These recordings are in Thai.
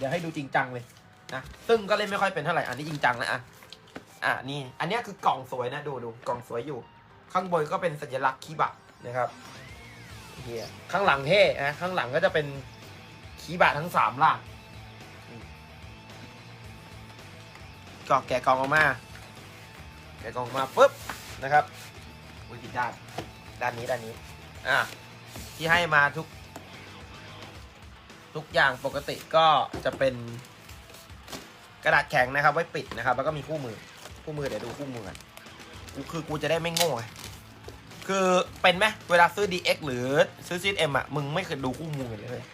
เดี๋ยวให้ดูจริงจังเลยนะซึ่งก็เล่นไม่ค่อยเป็นเท่าไหร่อันนี้จริงจังนะอะอะนี่ อันนี้คือกล่องสวยนะดูดูกล่องสวยอยู่ ข้างบนก็เป็นสัญลักษณ์คีบะนะครับเฮียข้างหลังเท่นะข้างหลังก็จะเป็นคีบะทั้งสามล่างอืมก็แกะกล่องออกมา แกะกล่องออกมาปุ๊บนะครับอุ้ยผิดด้าน ด้านนี้ด้านนี้ อะที่ให้มาทุก ทุกอย่างปกติก็จะเป็นกระดาษแข็งนะครับ ไว้ปิดนะครับ แล้วก็มีคู่มือคู่มือเดี๋ยวดูคู่มือกันคือกูจะได้ไม่โง่ไงคือเป็นไหมเวลาซื้อ DX หรือซื้อ CM อะมึงไม่เคยดูคู่มือเลยเว้ย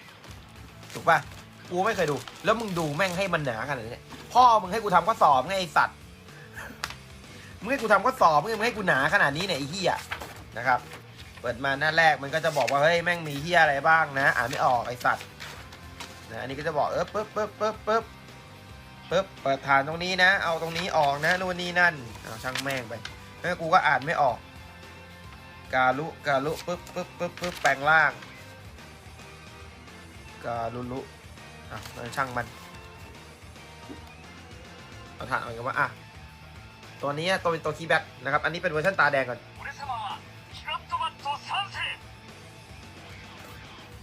ถูกป่ะกูไม่เคยดู แล้วมึงดูแม่งให้มันหนาขนาดนี้พ่อมึงให้กูทำข้อสอบไงไอสัตว์มึงให้กูทำข้อสอบมึงให้กูหนาขนาดนี้เนี่ยไอ้เหี้ยนะครับ เปิดมาหน้าแรกมันก็จะบอกว่าเฮ้ยแม่งมีเหี้ยอะไรบ้างนะ อ่านไม่ออกไอสัตว์ นะอันนี้ก็จะบอกเออปึ๊บปึ๊บปึ๊บปึ๊บปึ๊บเปิดฐานตรงนี้นะ เอาตรงนี้ออกนะนู่นนี่นั่นเอาช่างแม่งไปแม่กูก็อ่านไม่ออก กาลุกาลุปึ๊บปึ๊บปึ๊บปึ๊บแปลงล่าง กาลุลุอะช่างมันเอาฐานออกกันว่าอะตัวนี้ตัวเป็นตัวคีย์แบ็กนะครับ อันนี้เป็นเวอร์ชันตาแดงก่อน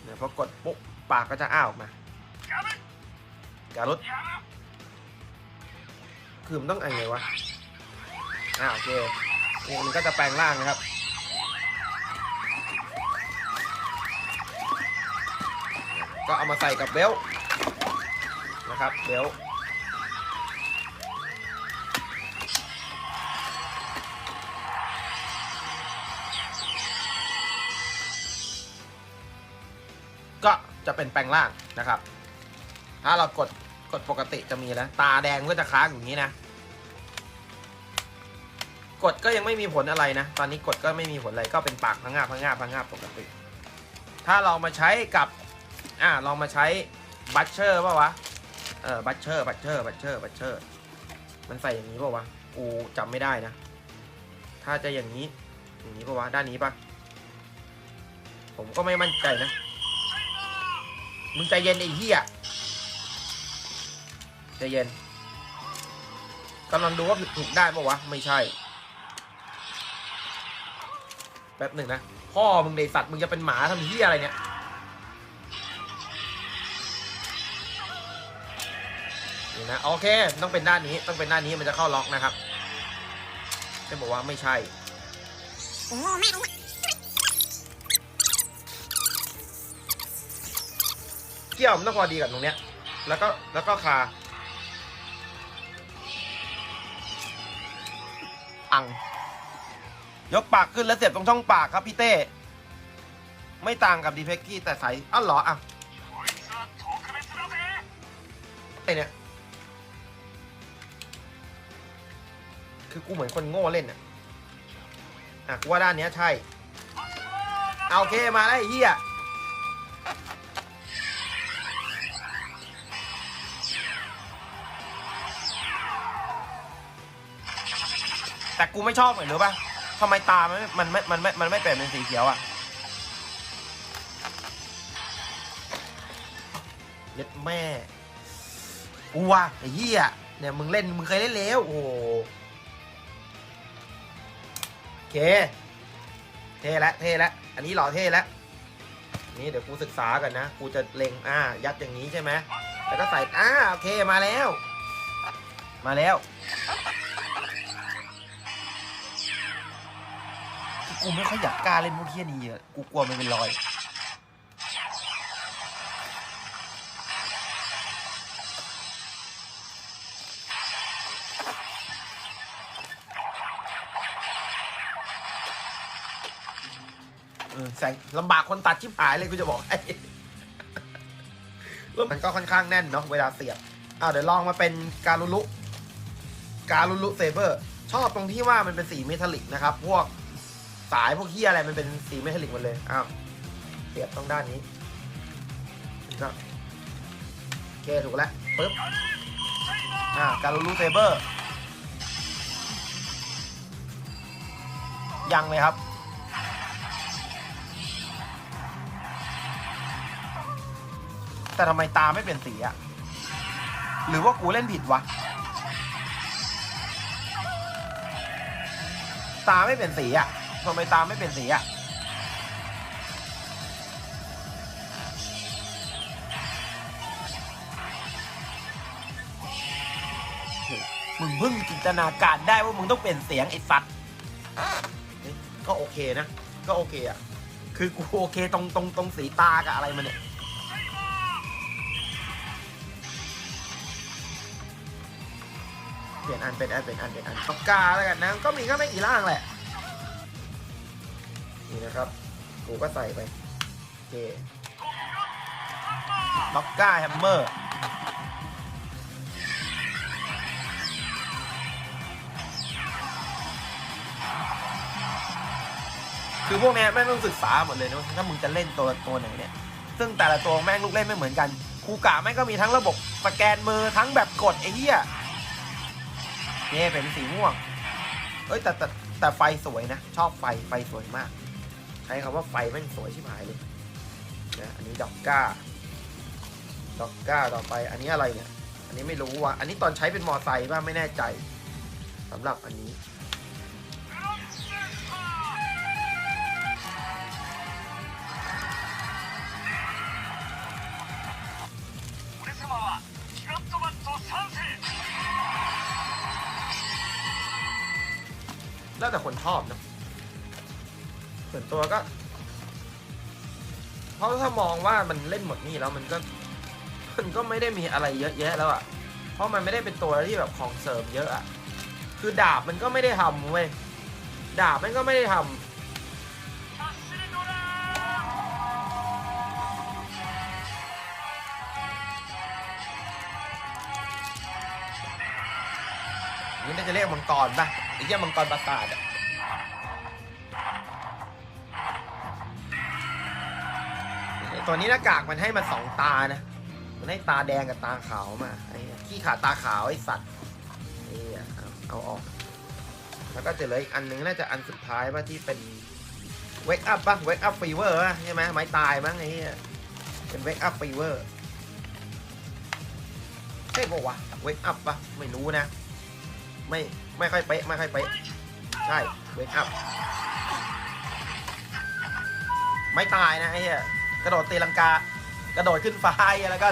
เนี่ยพอกดปุ๊บปากก็จะอ้าออกมา การุดคือมันต้องอะไรวะอ่าโอเคนี่มันก็จะแปลงร่างนะครับก็เอามาใส่กับเบลนะครับเบลก็จะเป็นแปลงร่างนะครับ ถ้าเรากดกดปกติจะมีแล้ว ตาแดงก็จะค้างอย่างนี้นะ กดก็ยังไม่มีผลอะไรนะ ตอนนี้กดก็ไม่มีผลอะไรก็เป็นปากพังงาพังงาพังงาปกติ ถ้าเรามาใช้กับ อ่าลองมาใช้บัตเชอร์ป่าวะ เออบัตเชอร์บัตเชอร์บัตเชอร์บัตเชอร์ มันใส่อย่างนี้ป่าวะ กูจำไม่ได้นะ ถ้าจะอย่างนี้ อย่างนี้ป่าวะ ด้านนี้ปะผมก็ไม่มั่นใจนะ มึงใจเย็นไอ้เหี้ย ใจเย็นกำลังดูว่าผิดถูกได้ปะวะ ไม่ใช่ แป๊บหนึ่งนะ พ่อมึงเดสัตว์มึงจะเป็นหมาทำเหี้ยอะไรเนี่ยนี่นะ โอเค ต้องเป็นด้านนี้ ต้องเป็นด้านนี้มันจะเข้าล็อกนะครับจะบอกว่าไม่ใช่เกี่ยวมันต้องพอดีกับตรงเนี้ย แล้วก็แล้วก็คา ปัง ยกปากขึ้นแล้วเสียบตรงช่องปากครับพี่เต้ ไม่ต่างกับดีเพ็กกี้แต่ใสอ้าวเหรออะไอเนี่ย คือกูเหมือนคนโง่เล่นอะอะกูว่าด้านเนี้ยใช่ เอาโอเคมาได้เฮีย แต่กูไม่ชอบเหมือนรู้ป่ะทำไมตามันไม่มันไม่มันไม่มันไม่เปลี่ยนเป็นสีเขียวอะเล็ดแม่กูว่ะไอ้เหี้ยเนี่ยมึงเล่นมึงเคยเล่นแล้วโอ้โหโอเค เท่ล้วเท่ล้วอันนี้หล่อเท่ล้วนี่เดี๋ยวกูศึกษากันนะ กูจะเล็งอ่า ยัดอย่างนี้ใช่ไหมแล้วก็ใส่อ่าโอเคมาแล้ว มาแล้ว กูไม่ค่อยอยากกล้าเล่นพวกเฮียนี้เยอะกูกลัวมันเป็นรอย เออแสงลำบากคนตัดชิบหายเลยกูจะบอกให้แล้วมันก็ค่อนข้างแน่นเนาะเวลาเสียบอ้าวเดี๋ยวลองมาเป็นการุลุ การุลุเซเบอร์ ชอบตรงที่ว่ามันเป็นสีเมทัลลิกนะครับ พวก สายพวกเฮียอะไรมันเป็นสีเมทัลลิกหมดเลย อ้าวเสียบตรงด้านนี้ก็โอเคถูกแล้วปึ๊บ อ่าการุลุเซเบอร์ ยังเลยครับแต่ทำไมตาไม่เปลี่ยนสีอะหรือว่ากูเล่นผิดวะ ตาไม่เป็นสีอะ ทำไมตาไม่เป็นสีอะมึงเพิ่งจินตนาการได้ว่ามึงต้องเปลี่ยนเสียงไอ้สัตว์ก็โอเคนะ ก็โอเคอะคือกูโอเคตรงตรงตรงสีตากับอะไรมันเนี่ยเปลี่ยนอันเป็นอันเป็นอันเป็นอันปากกาแล้วกันนะ ก็มีก็ไม่กี่ร่างแหละ กูก็ใส่ไปโอเคล็อกก้าแฮมเมอร์คือพวกเนี้ยแม่งต้องศึกษาหมดเลยนะถ้ามึงจะเล่นตัวตัวไหนเนี่ย ซึ่งแต่ละตัวแม่งลูกเล่นไม่เหมือนกันคูกะแม่งก็มีทั้งระบบสแกนมือทั้งแบบกดไอ้เหี้ยนี่เป็นสีม่วง เอ้ยแต่แต่แต่ไฟสวยนะ ชอบไฟไฟสวยมาก ใช้คำว่าไฟแม่งสวยชิบหายเลยนะอันนี้ดอกก้าดอกก้าต่อไปอันนี้อะไรเนี่ย อันนี้ไม่รู้ว่ะอันนี้ตอนใช้เป็นมอไซค์ป่ะไม่แน่ใจสำหรับอันนี้แล้วแต่คนชอบนะ ส่วนตัวก็ เพราะถ้ามองว่ามันเล่นหมดนี่แล้วมันก็มันก็ไม่ได้มีอะไรเยอะแยะแล้วอะ่ะ เพราะมันไม่ได้เป็นตัวที่แบบของเสริมเยอะอะ่ะ คือดาบมันก็ไม่ได้ทำเว้ย ดาบมันก็ไม่ได้ทำนี่น่าจะเรียกมังกรป่ะไอ้เจ้ามังกรประสาทอะ ตัวนี้หน้ากากมันให้มาสองตานะ มันให้ตาแดงกับตาขาวมาไอ้ขี้ขาตาขาวไอ้สัตว์นี่เอาออก แล้วก็จะเหลืออีกอันหนึงน่าจะอันสุดท้ายป่ะที่เป็นเวกอัพป่ะเวกอัพฟีเวอร์ใช่ไหมไม้ตายมั้งไอ้เหี้ยเป็นเวกอัพฟีเวอร์ใช่ปะวะเวกอัพปะไม่รู้นะ ไม่ไม่ค่อยเป๊ะไม่ค่อยเป๊ะใช่เวกอัพไม่ตายนะไอ้เหี้ย กระโดดตีลังกา กระโดดขึ้นฟ้าแล้วก็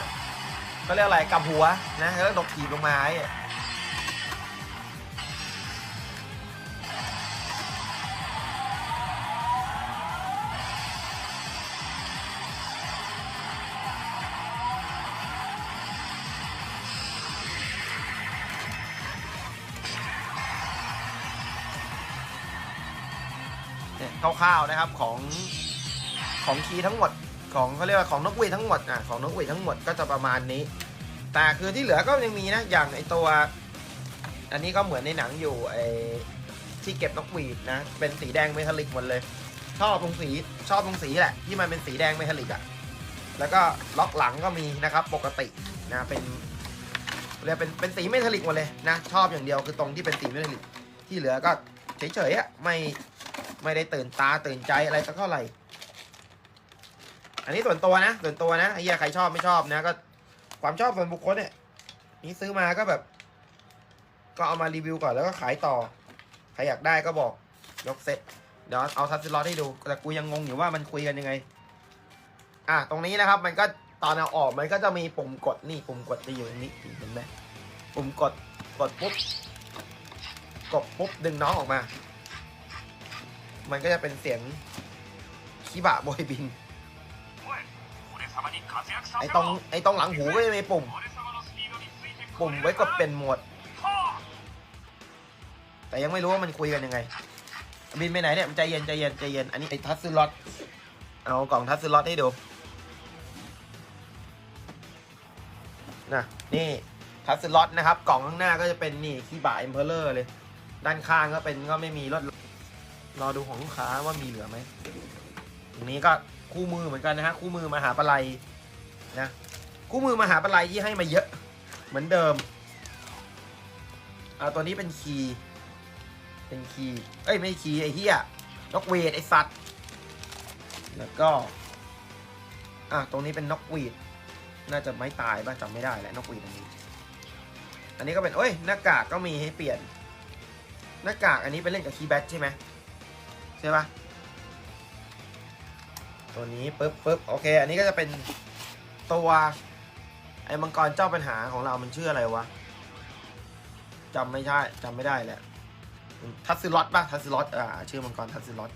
เขาเรียกอะไรกำหัวนะแล้วก็ดกถีบลงมาเนี่ยคร่าวๆนะครับของของคีย์ทั้งหมด ของเขาเรียกว่าของนกหวีดทั้งหมดอะของนกหวีดทั้งหมดก็จะประมาณนี้ แต่คือที่เหลือก็ยังมีนะอย่างไอตัว อันนี้ก็เหมือนในหนังอยู่ไอที่เก็บนกหวีดนะ เป็นสีแดงเมทัลลิกหมดเลย ชอบตรงสีชอบตรงสีแหละ ที่มันเป็นสีแดงเมทัลลิกอะ แล้วก็ล็อกหลังก็มีนะครับ ปกตินะเป็นเรียกเป็นเป็นสีเมทัลลิกหมดเลยนะ ชอบอย่างเดียวคือตรงที่เป็นสีเมทัลลิก ที่เหลือก็เฉยๆอะไม่ไม่ได้ตื่นตาตื่นใจอะไรสักเท่าไหร่ อันนี้ส่วนตัวนะส่วนตัวนะไอ้เหี้ใครชอบไม่ชอบนะ ก็ ความชอบส่วนบุคคลเนี่ยนี่ซื้อมาก็แบบ ก็เอามารีวิวก่อนแล้วก็ขายต่อใครอยากได้ก็บอกยกเซ็ตเดี๋ยวเอาทับซิลอตให้ดูแต่กูยังงงอยู่ว่ามันคุยกันยังไง อะตรงนี้นะครับ มันก็ตอนเอาออกมันก็จะมีปุ่มกดนี่ปุ่มกดจะอยู่ตรงนี้เห็นไหมปุ่มกดกดปุ๊บกดปุ๊บดึงน้องออกมา มันก็จะเป็นเสียงคิบะบยบิน ไอตรงไอตรงหลังหูก็จะมีปุ่ม ปุ่มไว้กดเป็นโหมด แต่ยังไม่รู้ว่ามันคุยกันยังไง บินไปไหนเนี่ยใจเย็นใจเย็นใจเย็น อันนี้ไอทัสซิลอตเอากล่องทัสซิลอตให้ดูนะนี่ทัสซิลอตนะครับ กล่องข้างหน้าก็จะเป็นนี่คีบาเอ็มเพลเลอร์เลย ด้านข้างก็เป็นก็ไม่มีรถรอดูของลูกค้าว่ามีเหลือไหมตรงนี้ก็ คู่มือเหมือนกันนะฮะคู่มือมหาปลัยนะคู่มือมหาปลัยที่ให้มาเยอะเหมือนเดิมเอาตัวนี้เป็นคีย์เป็นคีย์เอ้ย ไม่คีย์ไอ้เหี้ยนกเวดไอ้สัตว์ แล้วก็ อะ ตรงนี้เป็นนกหวีด น่าจะไม่ตายป่ะจำไม่ได้แหละนกหวีดอันนี้ อันนี้ก็เป็นเอ้ย หน้ากากก็มีให้เปลี่ยน หน้ากากอันนี้เป็นเล่นกับคีย์แบ็กใช่ไหมใช่ปะ ตัวนี้ปึ๊บปึ๊บโอเค อันนี้ก็จะเป็นตัวไอ้มังกรเจ้าปัญหาของเรามันชื่ออะไรวะจำไม่ได้จำไม่ได้แหละทัตซิลอตป่ะทัตซิลอตอ่าชื่อมังกรทัตซิลอต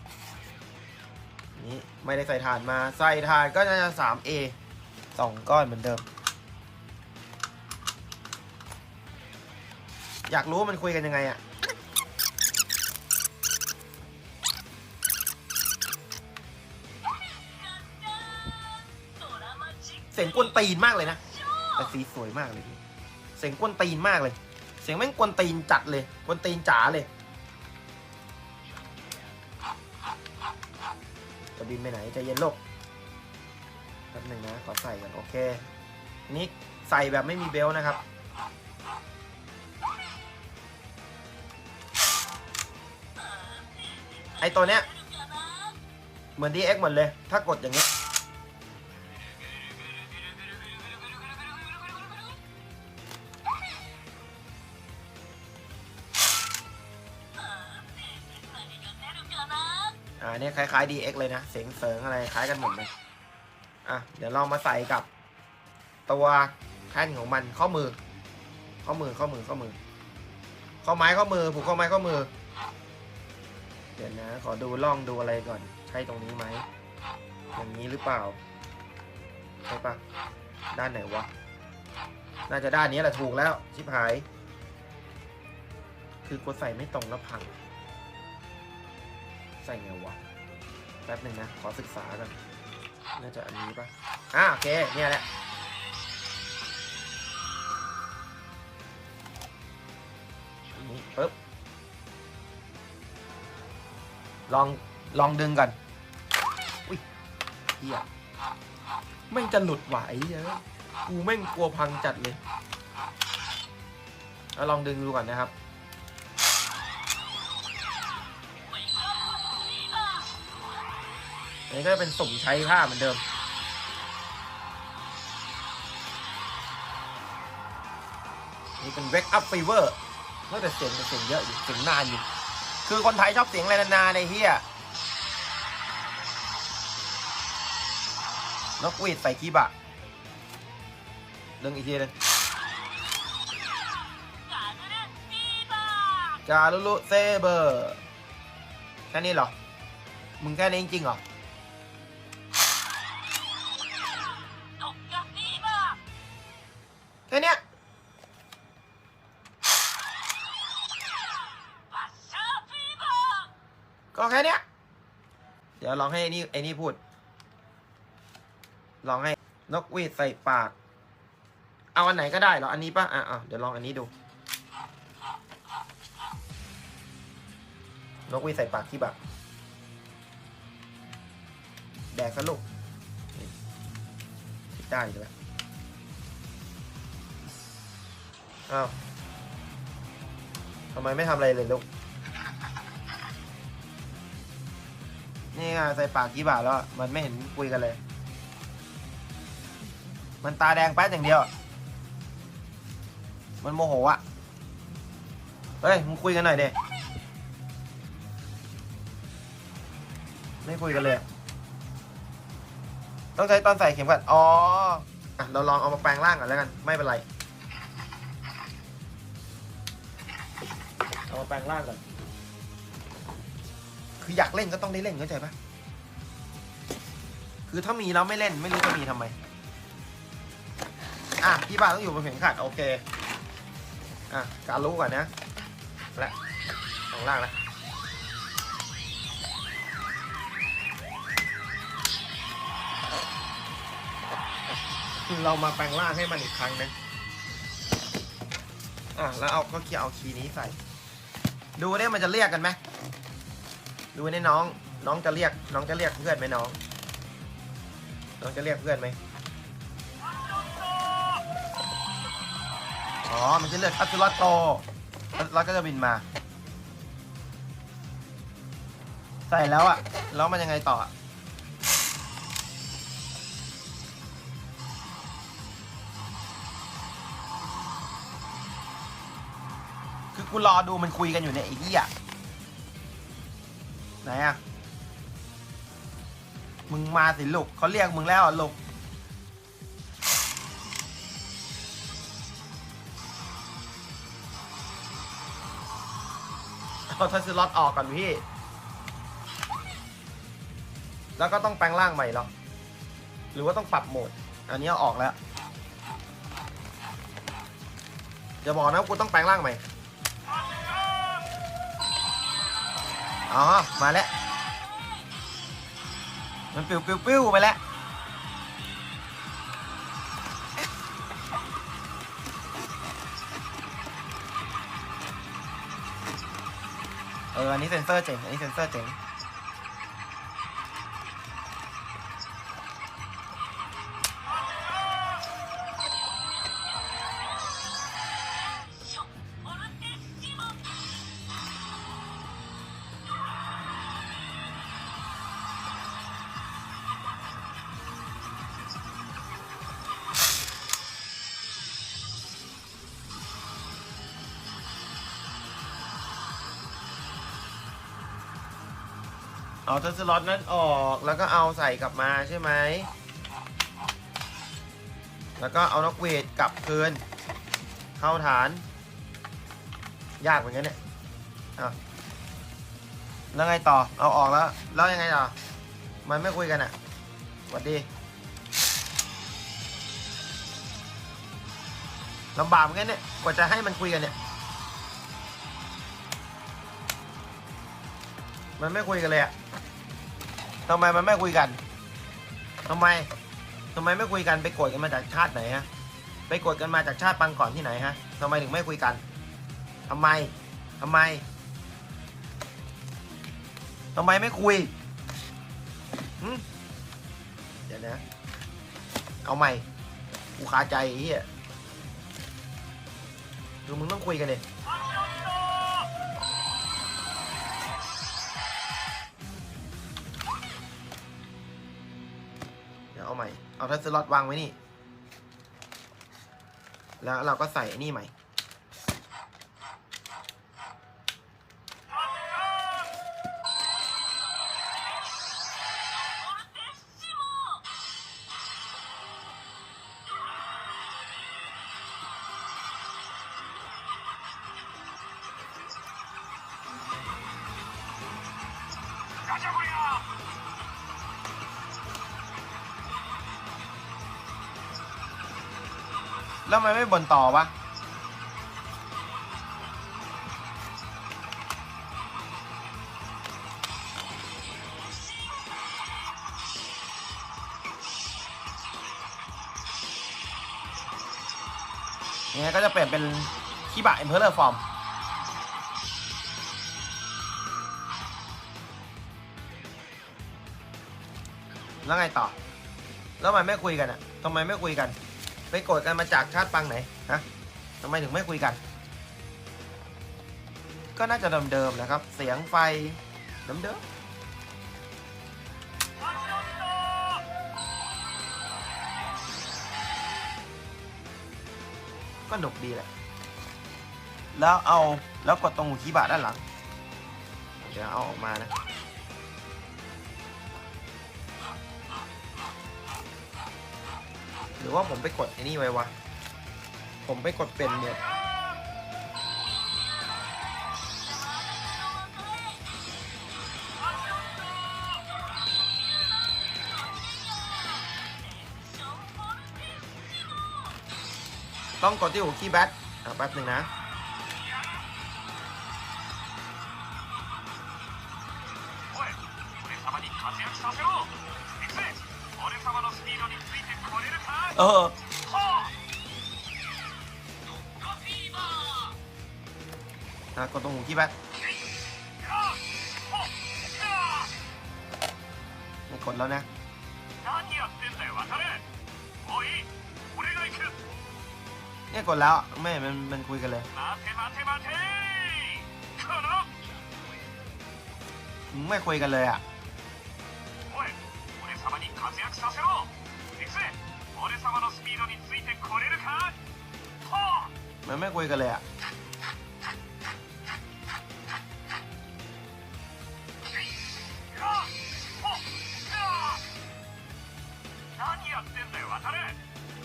นี่ไม่ได้ใส่ถ่านมาใส่ถ่านก็จะ 3A สองก้อนเหมือนเดิม อยากรู้มันคุยกันยังไงอะ เสียงกวนตีนมากเลยนะแต่สีสวยมากเลยพี่เสียงกวนตีนมากเลย เสียงแม่งกวนตีนจัดเลยกวนตีนจ๋าเลยจะบินไปไหนใจะเย็นโลกแป๊บหนึ่งนะขอใส่ก่อนโอเค นี่ใส่แบบไม่มีเบลต์นะครับไอตัวเนี้ยเหมือน DX หมดเลย ถ้ากดอย่างเงี้ย นี่ยคล้ายๆ DX เลยนะ เสียงเสริงอะไรคล้ายกันหมดเลย อะ เดี๋ยวลองมาใส่กับ ตัวแท่นของมันข้อมือ ข้อมือข้อมือข้อมือ ข้อไม้ข้อมือผูกข้อไม้ข้อมือ เดี๋ยวนะ ขอดูล่องดูอะไรก่อน ใช่ตรงนี้ไหม อย่างนี้หรือเปล่า ใช่ปะด้านไหนวะ น่าจะด้านนี้แหละถูกแล้ว ชิบหาย คือกดใส่ไม่ตรงแล้วพัง ใส่ไงวะ แป๊บหนึ่งนะ ขอศึกษาก่อน น่าจะอันนี้ปะอ่าโอเค เนี่ยแหละ นี่ปึ๊บ ลอง ลองดึงกันอุ้ยเฮียแม่งจะหลุดไหวเยอะกูแม่งกลัวพังจัดเลยเอาลองดึงดูก่อนนะครับ อันนี้ก็เป็นสุ่มใช้ผ้าเหมือนเดิม นี่เป็น Wake Up Fever เมื่อแต่เสียงแต่เสียงเยอะอยู่เสียงนานอยู่ คือคนไทยชอบเสียงอะไรนานๆในเฮียนกหวีดใส่คีบะเรื่องอีกทีนึงจารุลุเซเบอร์ แค่นี้เหรอ มึงแค่นี้จริงๆเหรอ ก็แค่เนี้ย เดี๋ยวลองให้ไอ้นี่ไอ้นี่พูด ลองให้นกวีดใส่ปาก เอาอันไหนก็ได้เหรอ อันนี้ปะอะอะเดี๋ยวลองอันนี้ดู นกวีดใส่ปากที่แบบแดกซะลูกได้อยู่แล้วอ้าวทำไมไม่ทำอะไรเลยลูก นี่ไงใส่ปากกี่บาทแล้วมันไม่เห็นคุยกันเลย มันตาแดงแป๊ดอย่างเดียว มันโมโหอะเฮ้ยมึงคุยกันหน่อยเดไม่คุยกันเลย ต้องใช้ตอนใส่เข็มขัดอ๋ออะเราลองเอามาแปลงร่างก่อนแล้วกัน ไม่เป็นไร เอามาแปลงร่างก่อน คืออยากเล่นก็ต้องได้เล่นเข้าใจปะคือถ้ามีแล้วไม่เล่นไม่รู้จะมีทำไม อะพี่บ้าต้องอยู่บนเข็มขัดโอเค อะการรู้ก่อนนะและข้างล่างแล้วเรามาแปลงร่างให้มันอีกครั้งนะอะแล้วเอาก็เคียเอาคีย์นี้ใส่ ดูเนี่ยมันจะเรียกกันไหม ดูเนี่ยน้อง น้องจะเรียก น้องจะเรียกเพื่อนไหมน้อง น้องจะเรียกเพื่อนไหมอ๋อ มันจะเรียกอัสลอตโตแล้วก็จะบินมา ใส่แล้วอะแล้วมันยังไงต่อคือกูรอดูมันคุยกันอยู่เนี่ยไอ้เหี้ย ไหนอะมึงมาสิลูกเขาเรียกมึงแล้วอะลูกเอาทัสล็อตออกก่อนพี่ แล้วก็ต้องแปลงร่างใหม่หรอ หรือว่าต้องปรับโหมด อันนี้ออกแล้ว อย่าบอกนะว่ากูต้องแปลงร่างใหม่ อ๋อ มาแล้ว มันปิ้วปิ้วปิ้วไปแล้ว เออ อันนี้เซนเซอร์เจ๋ง อันนี้เซนเซอร์เจ๋ง เอาทัสล็อตนั้นออกแล้วก็เอาใส่กลับมาใช่ไหม แล้วก็เอานกเวทกลับคืน เข้าฐาน ยากเหมือนกันเนี่ยอะแล้วไงต่อ เอาออกแล้ว แล้วยังไงต่อ มันไม่คุยกันอะสวัสดีลำบากเหมือนกันเนี่ย กว่าจะให้มันคุยกันเนี่ย มันไม่คุยกันเลยอะ ทำไมมันไม่คุยกันทำไมทำไมไม่คุยกันไปโกรธกันมาจากชาติไหนฮะ ไปโกรธกันมาจากชาติปังก่อนที่ไหนฮะทำไมถึงไม่คุยกันทำไมทำไมทำไมไม่คุยเดี๋ยวนะ เอาใหม่ กูคาใจเฮียคือมึงต้องคุยกันเลย เอาใหม่ เอาทัสล็อตวางไว้นี่ แล้วเราก็ใส่ไอ้นี่ใหม่ ガチャゴリラ แล้วทำไมไม่บนต่อวะเนี่ยก็จะเปลี่ยนเป็นคิบะเอ็มเพลเลอร์ฟอร์มแล้วไงต่อ แล้วทำไมไม่คุยกันอะทำไมไม่คุยกัน ไปโกรธกันมาจากชาติปังไหนฮะทำไมถึงไม่คุยกัน ก็น่าจะเดิมๆนะครับ เสียงไฟเดิมๆก็หนุกดีแหละ แล้วเอาแล้วกดตรงหูคีย์บาร์ด้านหลัง เดี๋ยวเอาออกมานะ รือว่าผมไปกดไอ้นี่ไว้วะ ผมไปกดเป็นเนี่ยต้องกดที่หัวคีย์แบทอะแป๊บหนึ่งนะおい俺様に活躍させろ行くぜ俺様のスピードについてこれるか เออ はあ อ่ะกดตรงหูคีย์แบท やほっや ไม่กดแล้วนะ 何やってんだよ渡れもういい俺が行く เนี่ยกดแล้วไม่เห็นมันมันคุยกันเลย 待て待て待てこの มึงไม่คุยกันเลยอ่ะ おい俺様 聞かせろ行くぜ俺様のスピードについてこれるかほうめめこいかれや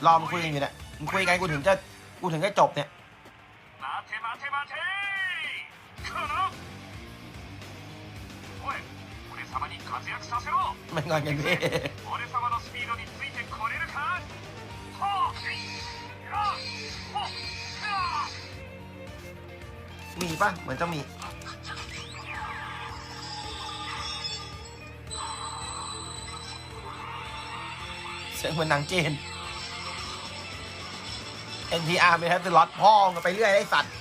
รอมันคุยกันอยู่เนี่ยมันคุยกันกูถึงจะกูถึงจะจบเนี่ยไม่งอนกันพี่ มีปะเหมือนจะมี เสียงเหมือนนางเจน NTR ไม่แทบจะล็อตพ่องกันไปเรื่อยไอ้สัตว์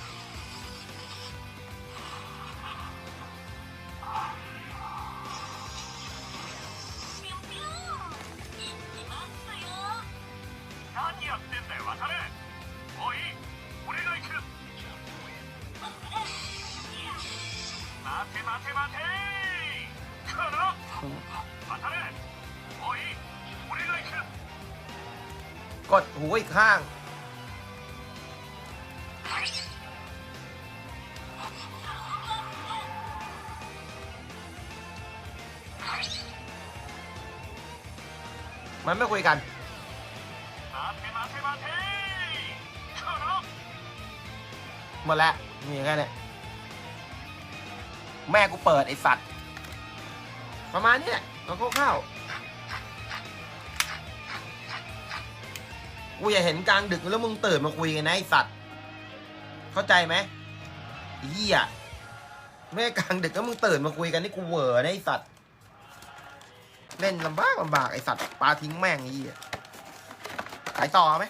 มันไม่คุยกัน หมดแล้ว มีแค่นี้แม่กูเปิดไอสัตว์ ประมาณนี้เราเข้เข้ากูอย่าเห็นกลางดึกแล้วมึงตื่นมาคุยกันนะไอสัตว์ เข้าใจไหมเหี้ยแม่กลางดึกแล้วมึงตื่นมาคุยกันนี่กูเวอร์นะไอสัตว์ เล่นลำบากลำบากไอสัตว์ปลาทิ้งแม่งไอ้ขายต่อไหม